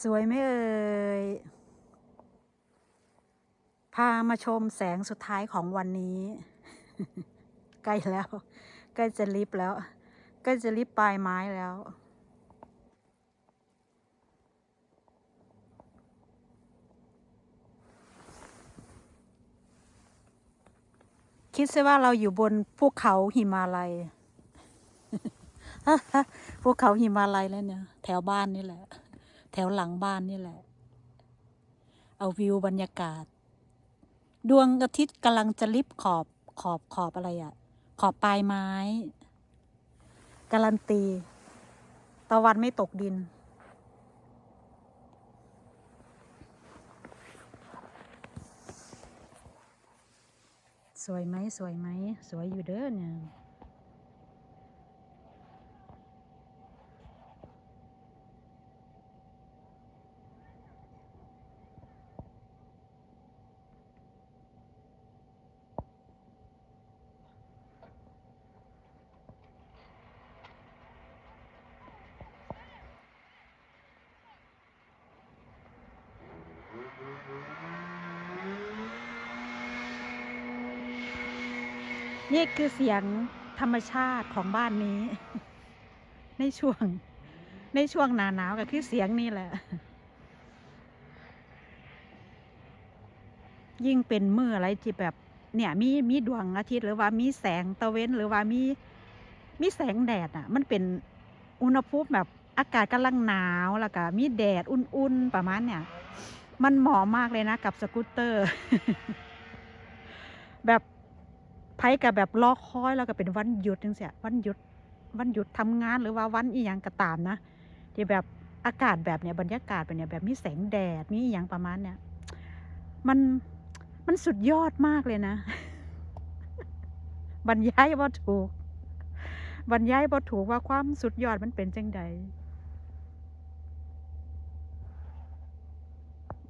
สวยไหมเอ่ย พามาชมแสงสุดท้ายของวันนี้ ใกล้แล้ว ใกล้จะลิฟต์แล้ว ใกล้จะลิฟต์ปลายไม้แล้ว คิดซะว่าเราอยู่บนภูเขาหิมาลัยภูเขาหิมาลัยแล้วเนี่ย แถวบ้านนี่แหละ แถวหลังบ้านนี่แหละ เอาวิวบรรยากาศ ดวงอาทิตย์กำลังจะลิบขอบขอบขอบอะไรอะ่ะ ขอบปลายไม้ การันตี ตะวันไม่ตกดิน สวยไหมสวยไหม สวยอยู่เด้อเนี่ย นี่คือเสียงธรรมชาติของบ้านนี้ ในช่วง ในช่วงหนาหนาวก็คือเสียงนี่แหละ ยิ่งเป็นมืออะไรที่แบบ เนี่ย มีมีดวงอาทิตย์หรือว่ามีแสงตะเวนหรือว่ามีมีแสงแดดอะ มันเป็นอุณหภูมิแบบอากาศกำลังหนาวแล้วก็มีแดดอุ่นๆประมาณเนี่ย มันเหมาะมากเลยนะกับสกูตเตอร์ แบบ ผกับแบบลอกคอยแล้วก็เป็นวันหยุดจังเสียวันหยุดวันหยุดทำงานหรือว่าวันอีหยังก็ตามนะที่แบบอากาศแบบเนี้ยบรรยากาศแบบเนี้ยแบบมีแสงแดดมีอหย่างประมาณเนี้ยมันมันสุดยอดมากเลยนะ บรรยายบ่ถูก บรรยายบ่ถูกว่าความสุดยอดมันเป็นจังใด